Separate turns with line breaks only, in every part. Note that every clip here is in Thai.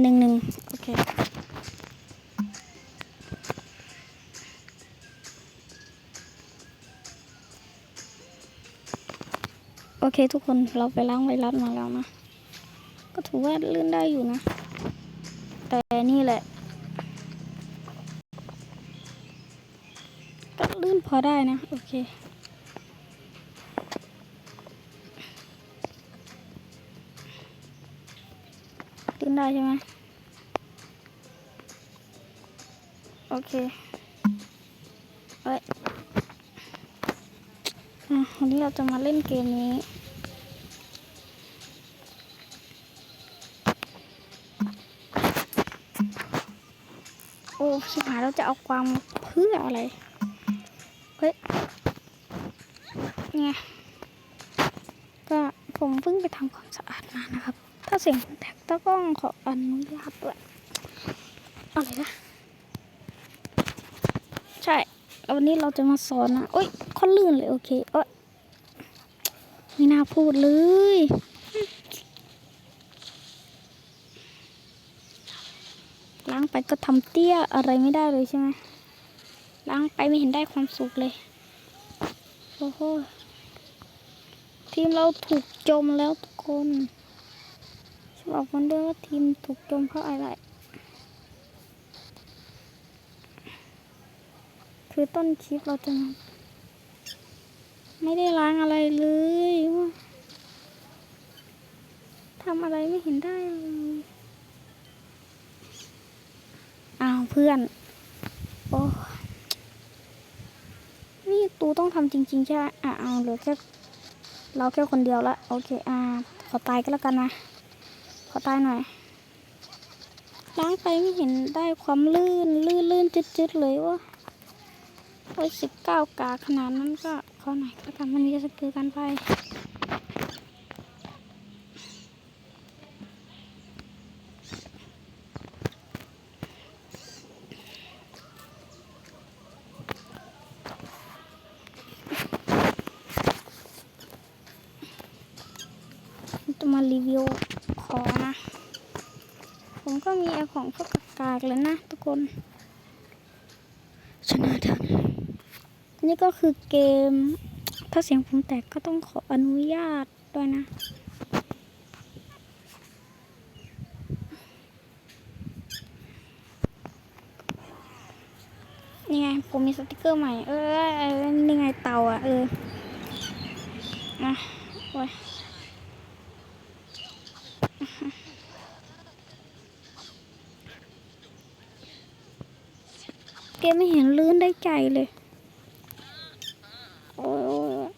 หนึ่งหนึ่งโอเคโอเคทุกคนเราไปล้างไวรัสมาแล้วนะ ก็ถือว่าลื่นได้อยู่นะ แต่นี่แหละ ก็ลื่นพอได้นะ โอเค ได้ใช่ไหมโอเคเอ้ยวันนี้เราจะมาเล่นเกมนี้ โอ้ชิหาเราจะเอาความเพื่ออะไร เฮ้ยเนี่ยก็ผมเพิ่งไปทำความสะอาดมานะครับ ถ้าเสียง แท็กต้องขออนุญาตด้วยอะไรนะ ใช่แล้ววันนี้เราจะมาสอนนะโอ้ยค่อนลื่นเลย โอเคเอ้ยไม่น่าพูดเลยล้างไปก็ทำเตี้ยอะไรไม่ได้เลยใช่ไหมล้างไปไม่เห็นได้ความสุขเลย โอ้โหทีมเราถูกจมแล้วทุกคน บอกมันด้วยว่าทีมถูกจมเพราะอะไร คือต้นคลิปเราจะ ไม่ได้ล้างอะไรเลยว่าทำอะไรไม่เห็นได้เลยอ้าวเพื่อน โอ้ นี่ตูต้องทำจริง ๆ ใช่ไหมอะเอาเหลือแค่เราแค่คนเดียวละ โอเค อ่า ขอตายก็แล้วกันนะ อตายหน่อย ล้างไปไม่เห็นได้ความลื่น ลื่นลื่นจืดๆเลยวะโอ้ยสิบเก้ากาขนาดนั้นก็ขอหน่อยก็แล้วกันมันมีสกิลกันไป จะมารีวิวของนะ ผมก็มีไอของพวกกากๆเลยนะทุก คนชนะเถอะนี่ก็คือเกม ถ้าเสียงผมแตกก็ต้องขออนุญาตด้วยนะ นี่ไง ผมมีสติกเกอร์ใหม่ เออเออนี่ไงเตาอะ เออนะโอ้ย กมไม่เห็นลื่นได้ใจเลย โอ้ย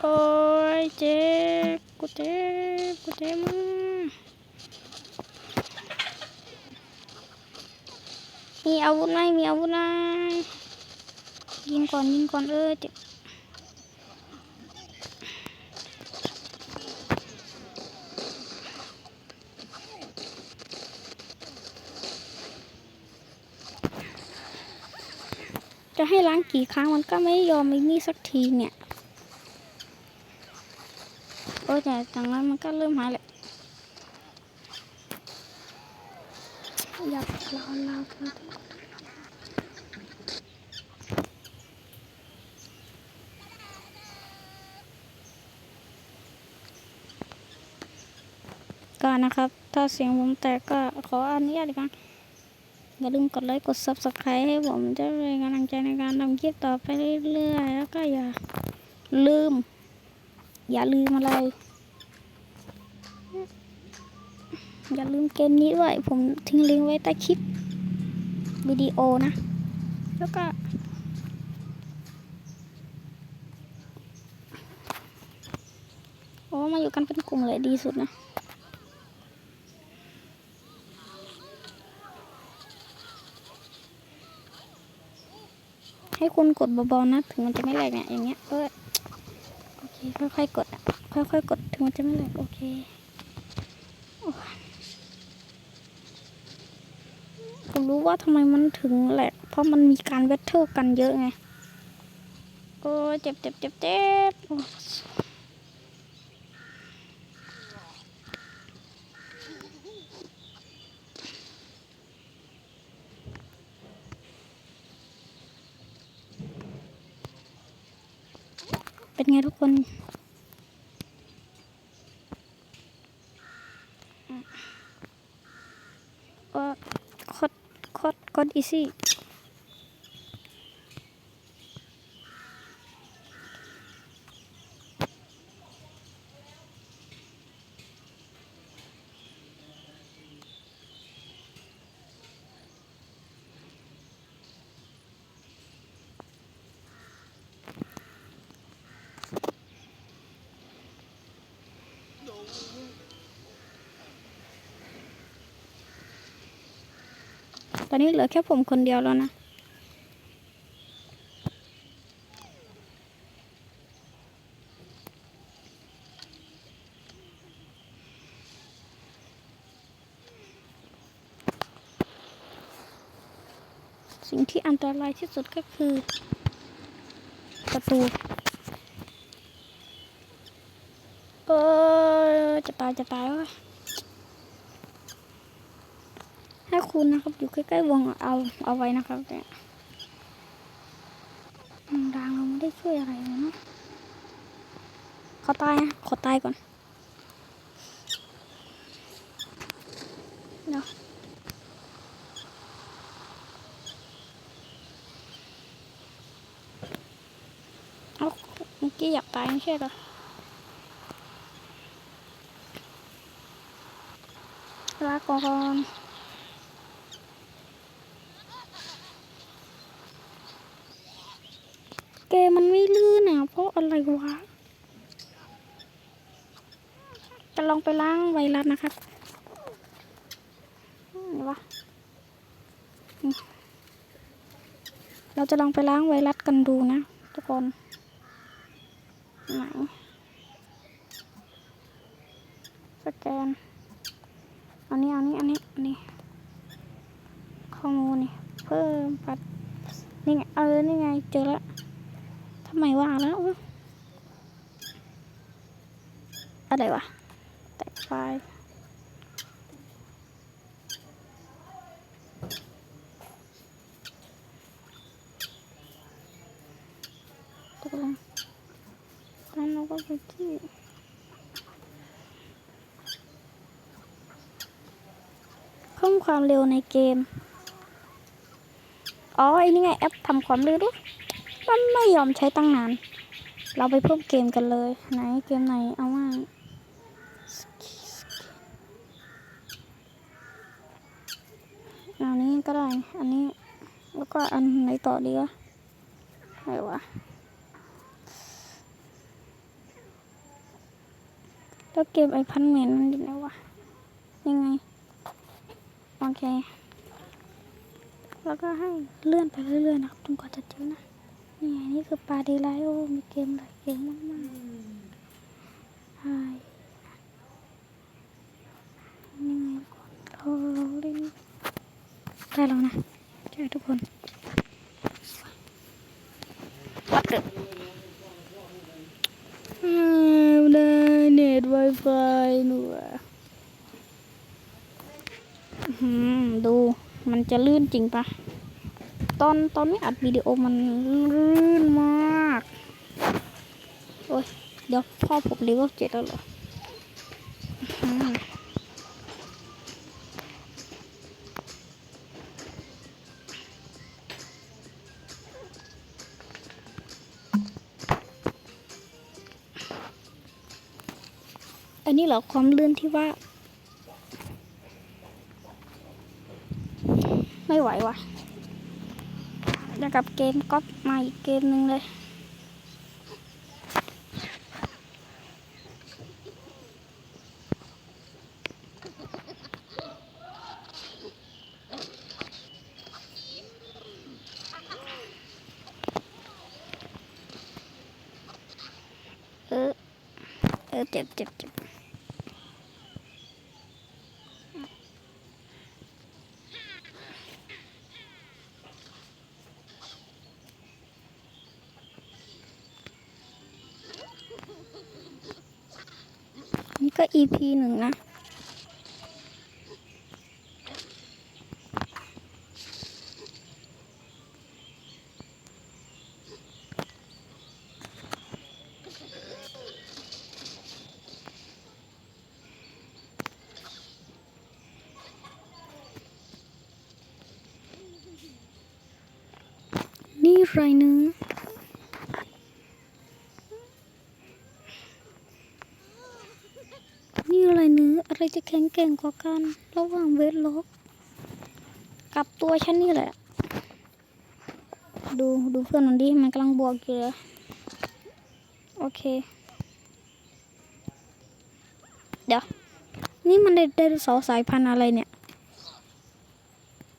โอ้ยเจ็บกูเจ็บกูเจ็บมากมีอาวุธไหมมีอาวุธไหมยิงก่อนยิงก่อนเออเจ็บ จะให้ล้างกี่ครั้งมันก็ไม่ยอมไอ้นี่สักทีเนี่ย โอ้ยแต่จากนั้นมันก็เริ่มหายแหละอยากรอเราเถอะก็นะครับ ถ้าเสียงผมแตกก็ขออนุญาตอีกครั้ง อย่าลืมกดไลค์กด subscribe ให้ผมจะเป็นกำลังใจในการทำคลิปต่อไปเรื่อยๆแล้วก็อย่าลืม อย่าลืมอะไร อย่าลืมเกมนี้ด้วย ผมทิ้งลิงก์ไว้ใต้คลิปวิดีโอนะ แล้วก็โอ้มาอยู่กันเป็นกลุ่มเลยดีสุดนะ ให้คุณกดเบาๆนะ ถึงมันจะไม่แหลกเนี่ยอย่างเงี้ยเออโอเคค่อยๆกดอะค่อยๆกดถึงมันจะไม่แหลกโอเคอผมรู้ว่าทำไมมันถึงแหลกเพราะมันมีการเวทเทอร์กันเยอะไงโอ้เจ็บเจ็บเจ็บเจ็บโอ้ย เป็นไงทุก คนว่าโคตรโคตรโคตรอีซี่ อนนี้เหลือแค่ผมคนเดียวแล้วนะ สิ่งที่อันตรายที่สุดก็คือ ประตู เออจะตายจะตายวะ ให้คุณนะครับ อยู่ใกล้ๆวงเอาเอาไว้นะครับเนี่ยอืมรางเราไม่ได้ช่วยอะไรเลยเนาะขอตายนะขอตายก่อนเดี๋ยวเอาเมื่อกี้อยากตายไม่ใช่เหรอลาก่อน เกมมันไม่ลื่น อะไรวะจะลองไปล้างไวรัสนะครับนี่วะเราจะลองไปล้างไวรัสกันดูนะ ทุกคนไหนสแกนอันนี้อันนี้อันนี้อันนี้ข้อมูลนี่เพิ่มปัดนี่ไงเออนี่ไงเจอแล้วทำไมว่าแล้ววะ อะไรวะ แตกไฟตกลงแล้วเราก็ไปที่เพิ่มความเร็วในเกม อ๋อไอ้นี่ไงแอปทำความเร็วด้วยมันไม่ยอมใช้ตั้งนาน เราไปเพิ่มเกมกันเลย ไหนเกมไหนเอาว่าอันนี้ ก็ได้ อันนี้ แล้วก็อันไหนต่อดีวะไหนวะ แล้วเกมไอพันเมนมันอยู่ไหนวะ ยังไง โอเค แล้วก็ให้เลื่อนไปเรื่อยๆนะครับจนกว่าจะเจอนะ นี่ไงนี่คือปาดีไลโอ มีเกมหลายเกมมากๆใช่นี่ไงเราเราเล่น ได้แล้วนะใช่ทุกคนวัดเดได้เน็ตไวไฟหนูอะอื้อหือดูมันจะลื่นจริงปะตอนตอนนี้อัดวิดีโอมันลื่นมาก โอ้ย เดี๋ยวพ่อผมเลเวลเจ็ดแล้วเหรออื้ นนี้เหรอความลื่นที่ว่า ไม่ไหวว่ะแล้วกับเกมก๊อปมาอีกเกมหนึ่งเลยเออเออเจ็บเจ็บเจ็บ EP หนึ่งนะนี่ไรนึง จะแข็งแกร่งกว่ากัน ระหว่างเวทล็อก กับตัวฉันนี่แหละ ดูดูเพื่อนมันดิมันกำลังบวกอยู่เลยโอเค เดี๋ยว นี่มันไดไดโนเสาร์สายพันธุ์อะไรเนี่ย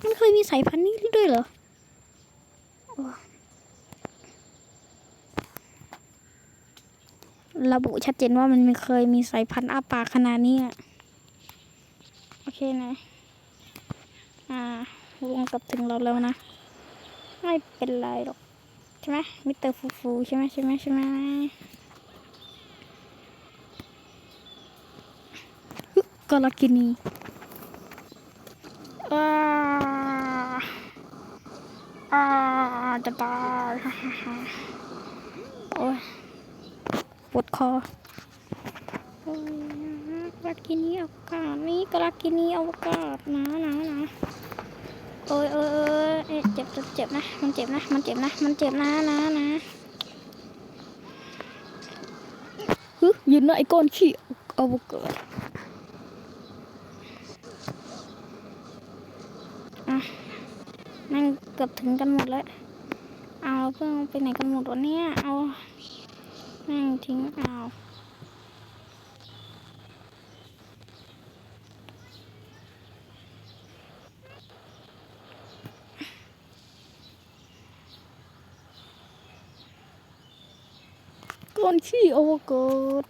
มันเคยมีสายพันธุ์นี้ด้วยเหรอระบุชัดเจนว่ามันไม่เคยมีสายพันธุ์อาปาขนาดนี้อะ เคนะ อ่าวงกลับถึงเราแล้วนะ ไม่เป็นไรหรอก ใช่ไหมมิสเตอร์ฟูฟูใช่ไหมใช่ไหมใช่ไหมฮึกาลากินีอ่าอ่าจะตายฮ่าโอ้ยปวดคอ โอ้ยกาลากินีอวกาศนี่กาลากินีอวกาศนะนะนะโอ้ยโอ้ยโอ้ยเอ๊ะเจ็บเจ็บเจ็บนะ มันเจ็บนะ มันเจ็บนะ มันเจ็บนะนะนะฮึยืนหนะไอ้ก้อนขี้อากิดอะนั่งเกือบถึงกันหมดแล้วเอาเพื่อนไปไหนกันหมดวะเนี่ย เอานั่งทิ้งเอา ก้อนขี้อวกาศ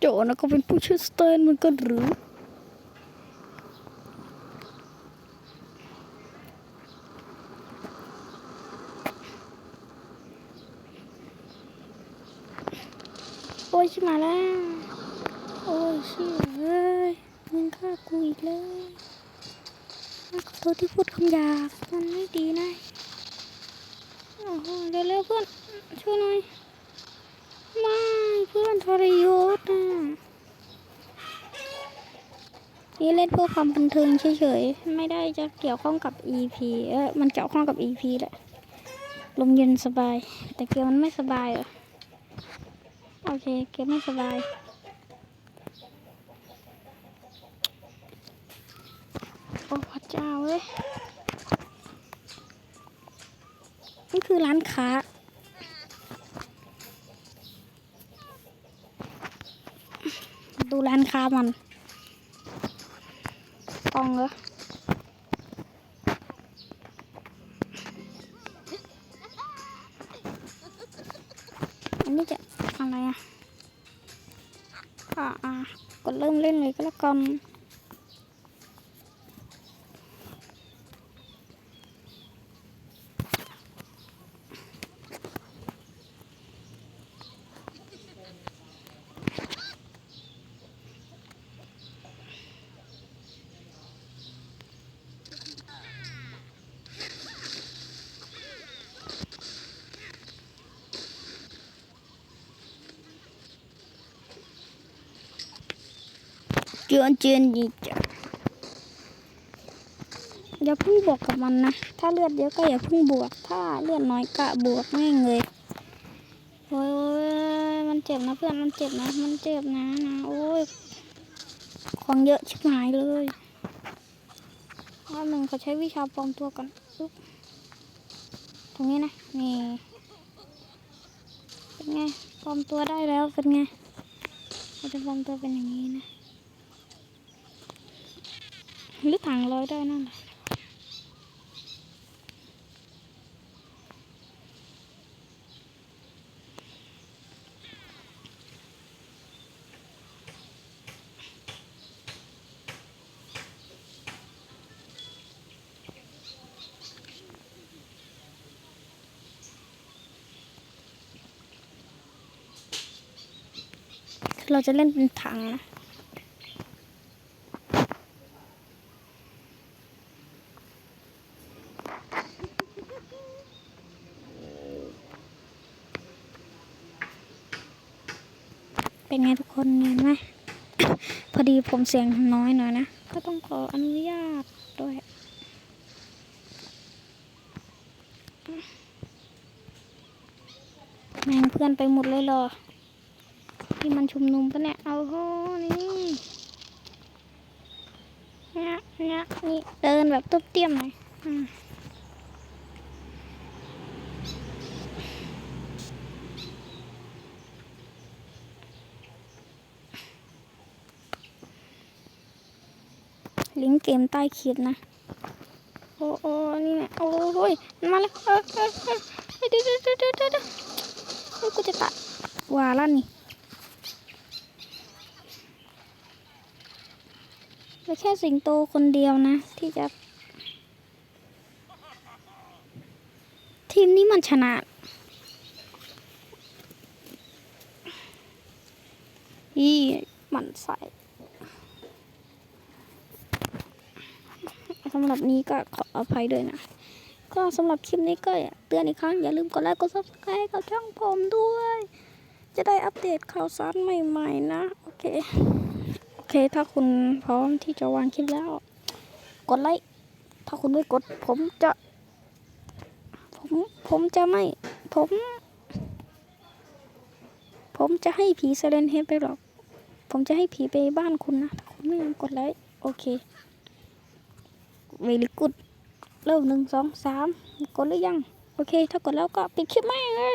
โจนะก็เป็นผู้ชื่อสเตนเหมือนกันหรือ โอ้ยชิมาแล้ว โอ้ยชิเอ้ยมึงฆ่ากูอีกเลยขอโทษที่พูดคำหยาบมันไม่ดีนะโอ้โห เร็วๆเพื่อนช่วยหน่อยไม่เพื่อนทรยศอะนี่เล่นเพื่อความบันเทิงเฉยๆ ไม่ได้จะเกี่ยวข้องกับ EP เออมันเกี่ยวข้องกับ EP แหละ ลมเย็นสบาย แต่เกียวมันไม่สบายเหรอ โอเค เก็บไม่สบาย โอ้พระเจ้าเว้ย นี่คือร้านค้า ดูร้านค้ามันกล่องเหรออันนี้จะอะไรอะอ่าอ่ากดเริ่มเล่นเลยก็แล้วกัน เจือนเจือนดีจ้ะอย่าเพิ่งบวกกับมันนะ ถ้าเลือดเยอะก็อย่าเพิ่งบวก ถ้าเลือดน้อยก็บวกแม่เลยโอ้ยอยมันเจ็บนะเพื่อน มันเจ็บนะ มันเจ็บนะนะ โอ้ย ของเยอะชิบหายเลยรอบหนึ่งเขาใช้วิชาปลอมตัวกันอุ๊บตรงนี้นะ นี่ เป็นไง ปลอมตัวได้แล้ว เป็นไงเราจะปลอมตัวเป็นอย่างนี้นะ หรือถังลอยได้นั่นแหละเราจะเล่นเป็นถังนะ เป็นไงทุกคนเห็นไหม พอดีผมเสียงน้อยหน่อยนะ ก็ต้องขออนุญาตด้วยแม่งเพื่อนไปหมดเลยเหรอ ที่มันชุมนุมปะเนี่ย เอาโหนี่เนี่ยเนี่ยนี่เดินแบบตุ๊บเตี้ยมหน่อยอืม ลิงก์เกมใต้คลิปนะ โอ้โอ้นี่นี่ยโอ้โอ้ยมันมาแล้วเออเออเออเฮ้ยเดี๋ยวเดี๋ยวเดี๋ยวเดี๋ยวเดี๋ยวเฮ้ยกูจะตัดว่าล้วนี่ไม่แค่สิงโตคนเดียวนะ ที่จะ ทีมนี้มันชนะอีมันใส่ สำหรับนี้ก็ขออภัยด้วยนะ ก็สำหรับคลิปนี้ก็เตือนอีกครั้ง อย่าลืมกดไลค์กด subscribe ให้กับช่องผมด้วย จะได้อัปเดตข่าวสารใหม่ๆนะ โอเค โอเค ถ้าคุณพร้อมที่จะวางคลิปแล้ว กดไลค์ ถ้าคุณไม่กด ผมจะ ผม ผมจะไม่ ผม ผมจะให้ผีเซเลนเฮดไปหรอก ผมจะให้ผีไปบ้านคุณนะ ถ้าคุณไม่ยอมกดไลค์ โอเค วลิกุดเริ่มหนึ่งสองสามกดหรือยัง โอเค ถ้ากดแล้วก็ปิดคลิปไม่เลย